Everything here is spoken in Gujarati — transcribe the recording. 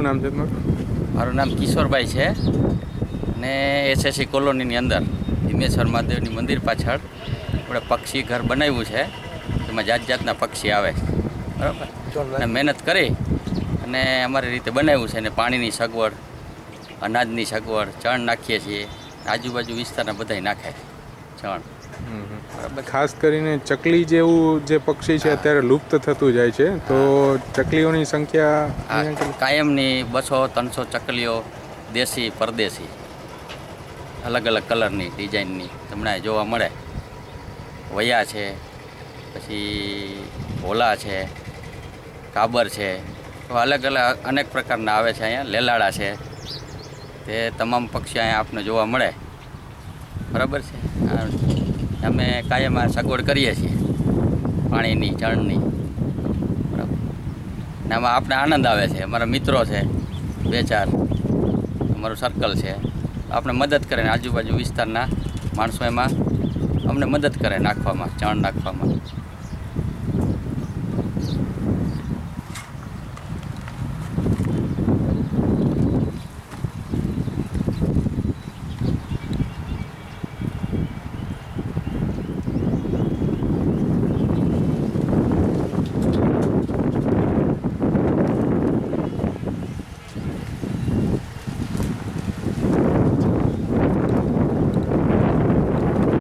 શું નામ છે તમારું? મારું નામ કિશોરભાઈ છે અને એસએસસી કોલોનીની અંદર હિમેશ્વર મહાદેવની મંદિર પાછળ આપણે પક્ષી ઘર બનાવ્યું છે. એમાં જાત જાતના પક્ષી આવે. બરાબર? અને મહેનત કરી અને અમારી રીતે બનાવ્યું છે અને પાણીની સગવડ, અનાજની સગવડ, ચણ નાખીએ છીએ. આજુબાજુ વિસ્તારના બધાય નાખે ચણ. ખાસ કરીને ચકલી જેવું જે પક્ષી છે અત્યારે લુપ્ત થતું જાય છે તો ચકલીઓની સંખ્યા કાયમની બસો ત્રણસો ચકલીઓ દેશી પરદેશી અલગ અલગ કલરની ડિઝાઇનની તમને જોવા મળે. વયા છે પછી ભોલા છે કાબર છે તો અલગ અલગ અનેક પ્રકારના આવે છે અહીંયા. લેલાડા છે. તે તમામ પક્ષી અહીંયા આપને જોવા મળે. બરાબર છે? અમે કાયમ આ સગવડ કરીએ છીએ. પાણીની ચણની બરાબર. ને આમાં આપણે આનંદ આવે છે. અમારા મિત્રો છે, બે ચાર. અમારું સર્કલ છે. આપણે મદદ કરે ને આજુબાજુ વિસ્તારના માણસો એમાં અમને મદદ કરે નાખવામાં ચણ નાખવામાં.